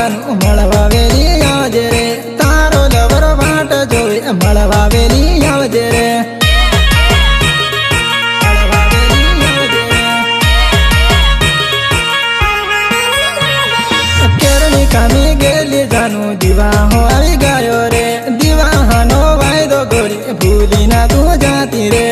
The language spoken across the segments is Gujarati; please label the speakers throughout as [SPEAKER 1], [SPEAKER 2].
[SPEAKER 1] વગર મળવા વેલી આવજે રે. તારો લવરો વાટ જોઈ વાયદો ગોરી ભૂલી ના તું જાતી રે.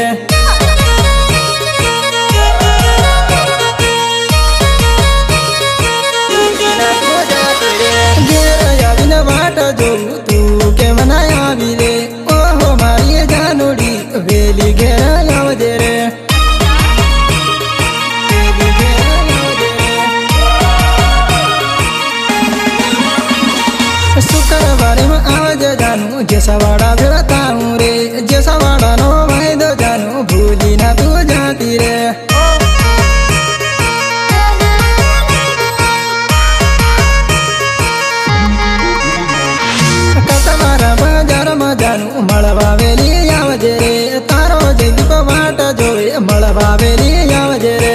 [SPEAKER 1] મળવા વેલી આવજે રે. તારો જગદીપ વાટ જોવે મળવા વેલી આવજે રે.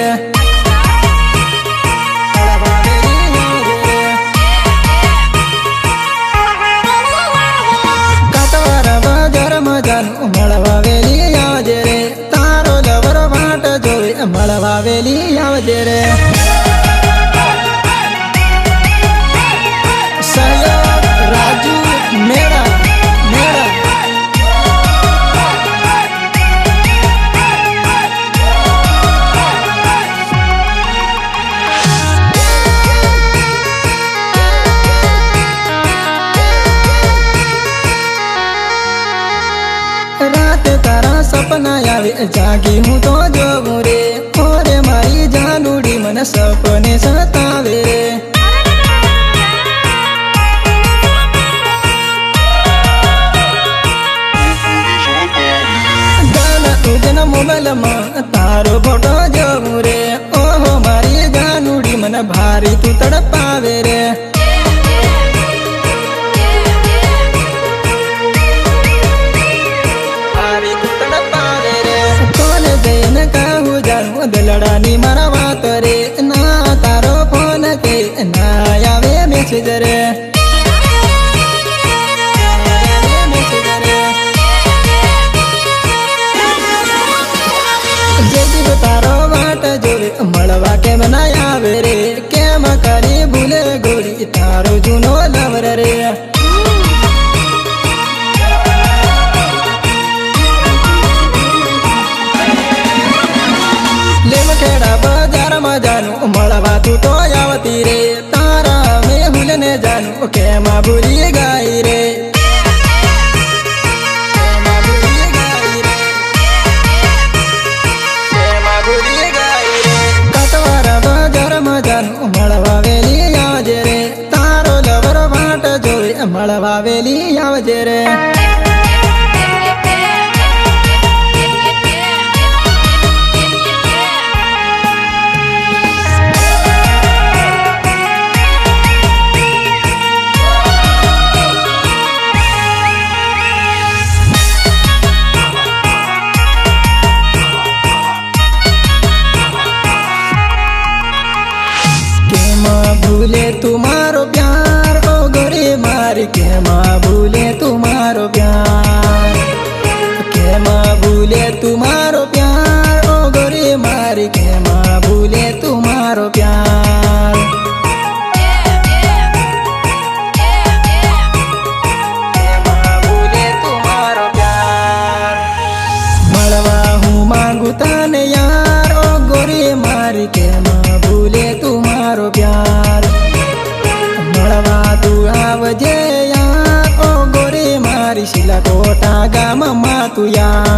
[SPEAKER 1] મળવા વેલી આવજે રે. તારો લવર વાટ જોવે મળવા વેલી આવજે જાગી હું તો જોઉં રે. ઓરે મારી જાનુડી મને સપને સતાવે રે. મોબાઈલમાં તારો ફોટો જોઉં રે. ઓહો, મારી જાનુડી મને ભારી તું તડપાવે રે. મળવા કેમ ના આવે રે? કેમ કરી ભૂલે ગોરી તારો જૂનો લવર રે. જાનું, મળવા તું તો આવતી રે. તારા મેહુલ ને જાનું, કેમાં ભૂલી ગાય મળવા વેલી આવજે રે. મારી કેમાં ตุยา